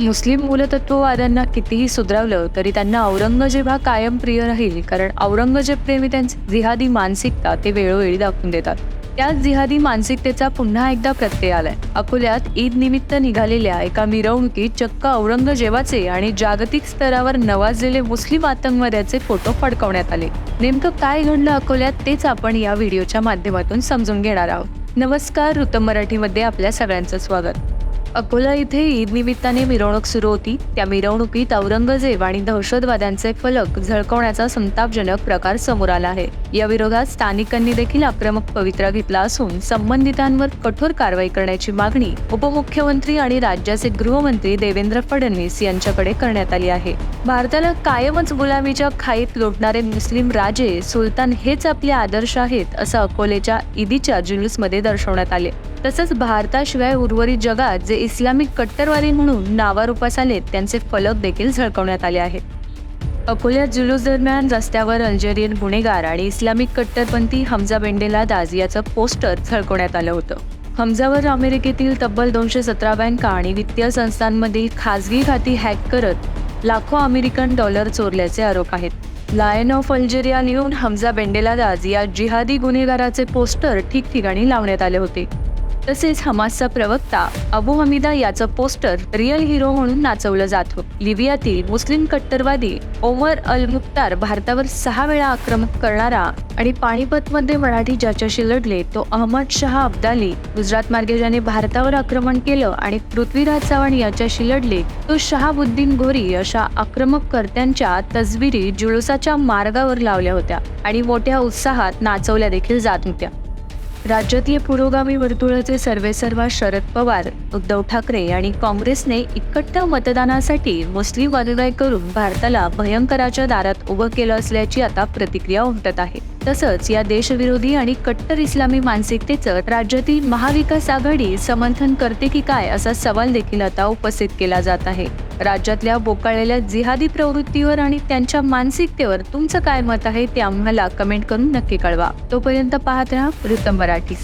मुस्लिम मूलतत्ववाद्यांना कितीही सुधरवलं तरी त्यांना औरंगजेब हा कायम प्रिय राहील कारण औरंगजेब प्रेमी त्यांची जिहादी मानसिकता ते वेळोवेळी दाखवून देतात. त्याच जिहादी मानसिकतेचा पुन्हा एकदा प्रत्यय आलाय. अकोल्यात ईद निमित्त निघालेल्या एका मिरवणुकीत चक्क औरंगजेबाचे आणि जागतिक स्तरावर नवाजलेले मुस्लिम आतंकवाद्याचे फोटो फडकवण्यात आले. नेमकं काय घडलं अकोल्यात तेच आपण या व्हिडिओच्या माध्यमातून समजून घेणार आहोत. नमस्कार ऋतम मराठीमध्ये आपल्या सगळ्यांचं स्वागत. अकोला इथे ईद निमित्ताने मिरवणूक सुरू होती. त्या मिरवणुकीत औरंगजेब आणि दहशतवाद्यांचे फलक झळकवण्याचा संतापजनक प्रकार समोर आला आहे. या विरोधात स्थानिकांनी देखील आक्रमक पवित्रा घेतला असून संबंधितांवर कठोर कारवाई करण्याची मागणी उपमुख्यमंत्री आणि राज्याचे गृहमंत्री देवेंद्र फडणवीस यांच्याकडे करण्यात आली आहे. भारताला कायमच गुलामीच्या खाईत लोटणारे मुस्लिम राजे सुलतान हेच आपले आदर्श आहेत असं अकोलेच्या ईदीच्या जुलूसमध्ये दर्शवण्यात आले. तसंच भारताशिवाय उर्वरित जगात जे इस्लामिक कट्टरवादी म्हणून नावारूपास आलेत त्यांचे फलक देखील झळकवण्यात आले आहेत. अकोल्यात जुलूस दरम्यान रस्त्यावर अल्जेरियन गुन्हेगार आणि इस्लामिक कट्टरपंथी हमजा बेंडेला दाज याचं पोस्टर झळकवण्यात आलं होतं. हमजावर अमेरिकेतील तब्बल दोनशे सतरा बँका आणि वित्तीय संस्थांमधील खाजगी खाती हॅक करत लाखो अमेरिकन डॉलर चोरल्याचे आरोप आहेत. लायन ऑफ अल्जेरिया लिहून हमजा बेंडेला दाज या जिहादी गुन्हेगाराचे पोस्टर ठिकठिकाणी लावण्यात आले होते. तसेच हमासचा प्रवक्ता अबू हमीदा याचं पोस्टर रिअल हिरो म्हणून नाचवलं जात. होतं लिबियातील मुस्लिम कट्टरवादी ओमर अल मुख्तार भारतावर सहा वेळा आक्रमक करणारा आणि पाणीपतमध्ये मराठी ज्याच्याशी लढले तो अहमद शहा अब्दाली गुजरात मार्गे ज्याने भारतावर आक्रमण केलं आणि पृथ्वीराज चव्हाण याच्याशी लढले तो शहाबुद्दीन घोरी अशा आक्रमक कर्त्यांच्या तसबिरी जुलुसाच्या मार्गावर लावल्या होत्या आणि मोठ्या उत्साहात नाचवल्या देखील जात होत्या. राज्यातील पुरोगामी वर्तुळाचे सर्वेसर्वा शरद पवार उद्धव ठाकरे आणि काँग्रेसने इकट्ठ्या मतदानासाठी मुस्लिम अनुनय करून भारताला भयंकराच्या दारात उभं केलं असल्याची आता प्रतिक्रिया उमटत आहे. तसंच या देशविरोधी आणि कट्टर इस्लामी मानसिकतेचं राज्यातील महाविकास आघाडी समर्थन करते की काय असा सवाल देखील आता उपस्थित केला जात आहे. राज्यातल्या बोकाळलेल्या जिहादी प्रवृत्तीवर आणि त्यांच्या मानसिकतेवर तुमचं काय मत आहे ते आम्हाला कमेंट करून नक्की कळवा. तोपर्यंत पाहत राहा वृत्तम मराठी.